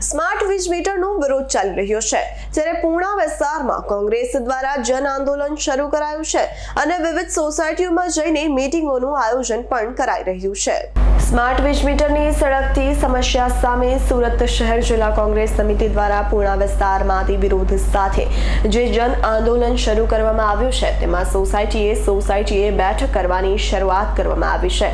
Smart વીજ મીટરનો વિરોધ ચાલી રહ્યો છે. ત્યારે પૂર્ણા વિસ્તારમાં કોંગ્રેસ દ્વારા જન આંદોલન શરૂ કરાયું છે અને વિવિધ સોસાયટીઓમાં જઈને મીટિંગોનું આયોજન પણ કરાઈ રહ્યું છે. સ્માર્ટ વીજ મીટરની સડકથી સમસ્યા સામે સુરત શહેર જિલ્લા કોંગ્રેસ સમિતિ દ્વારા પૂર્ણા વિસ્તારમાંથી વિરોધ સાથે જે જન આંદોલન શરૂ કરવામાં આવ્યું છે, તેમાં સોસાયટીએ સોસાયટીએ બેઠક કરવાની શરૂઆત કરવામાં આવી છે.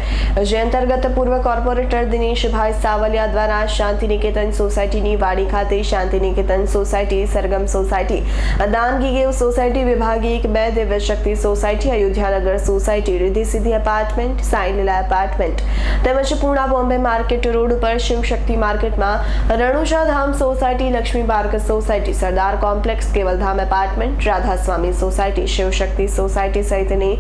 જે અંતર્ગત પૂર્વ કોર્પોરેટર દિનેશભાઈ સાવલિયા દ્વારા શાંતિનિકેતન સોસાયટીની વાડી ખાતે Shantiniketan society, Sargam society દાનગીગેવ society વિભાગી એક બે Divya Shakti society, Ayodhyanagar society Riddhi Siddhi apartment Saileela apartment તેમજ પૂર્ણા બોમ્બે માર્કેટ રોડ ઉપર શિવ શક્તિ માર્કેટમાં Ranuja Dham society, Laxmi park society, Sardar complex Kevaldham apartment, Radhaswami society Shivshakti society સહિતની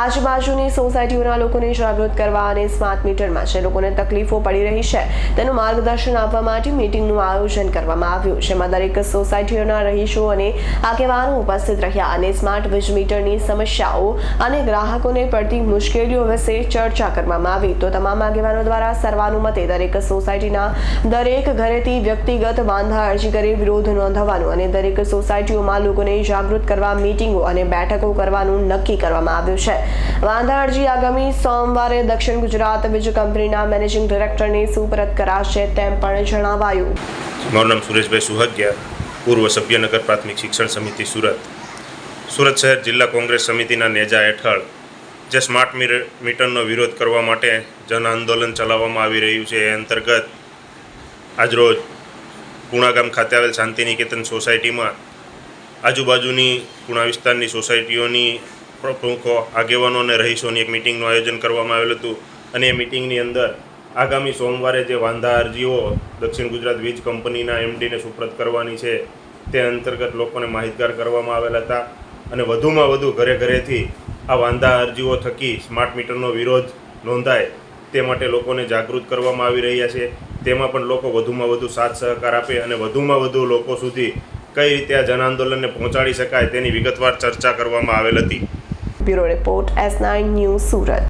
આજુબાજુની સોસાયટીઓના લોકોને જાગૃત કરવા અને સ્માર્ટ મીટરમાં જે લોકોને તકલીફો પડી રહી છે. તેનું માર્ગદર્શન આપવા માટે મીટિંગનું આયોજન કરવામાં આવ્યું. જેમાં દરેક સોસાયટીઓના રહીશો અને આગેવાનો ઉપસ્થિત રહ્યા અને સ્માર્ટ વીજ મીટરની સમસ્યાઓ અને ગ્રાહકોને પડતી મુશ્કેલીઓ વિશે ચર્ચા કરવામાં આવી. તો તમામ આગેવાનો દ્વારા સર્વાનુમતે દરેક સોસાયટીના દરેક ઘરેથી વ્યક્તિગત વાંધા અરજી કરી વિરોધ નોંધવાનું અને દરેક સોસાયટીઓમાં લોકોને જાગૃત કરવા મીટિંગો અને બેઠકો કરવાનું નક્કી કરવામાં આવ્યું છે. વાંધા અરજી આગામી સોમવારે દક્ષિણ ગુજરાત વીજ કંપનીના મેનેજિંગ ડિરેક્ટરને સુપરત કરાશે તેમ પણ જણાવાયું. મારું નામ સુરેશભાઈ સુહગ્યા પૂર્વ સભ્યનગર પ્રાથમિક શિક્ષણ સમિતિ સુરત. સુરત શહેર જિલ્લા કોંગ્રેસ સમિતિના નેજા હેઠળ જે સ્માર્ટ મીર- મીટરનો વિરોધ કરવા માટે જન આંદોલન ચલાવવામાં આવી રહ્યું છે, એ અંતર્ગત આજરોજ પૂણાગામ ખાતે આવેલ શાંતિનિકેતન સોસાયટીમાં આજુબાજુની પૂણા વિસ્તારની સોસાયટીઓની પ્રમુખો, આગેવાનો અને રહીશોની એક મિટિંગનું આયોજન કરવામાં આવેલું હતું. અને એ મિટિંગની અંદર આગામી સોમવારે જે વાંધા અરજીઓ દક્ષિણ ગુજરાત વીજ કંપનીના એમડીને સુપ્રત કરવાની છે, તે અંતર્ગત લોકોને માહિતગાર કરવામાં આવેલા હતા અને વધુમાં વધુ ઘરે ઘરેથી આ વાંધા અરજીઓ થકી સ્માર્ટ મીટરનો વિરોધ નોંધાય તે માટે લોકોને જાગૃત કરવામાં આવી રહ્યા છે. તેમાં પણ લોકો વધુમાં વધુ સાથ સહકાર આપે અને વધુમાં વધુ લોકો સુધી કઈ રીતે આ જન આંદોલનને પહોંચાડી શકાય તેની વિગતવાર ચર્ચા કરવામાં આવેલ હતી. Bureau report S nine news Surat.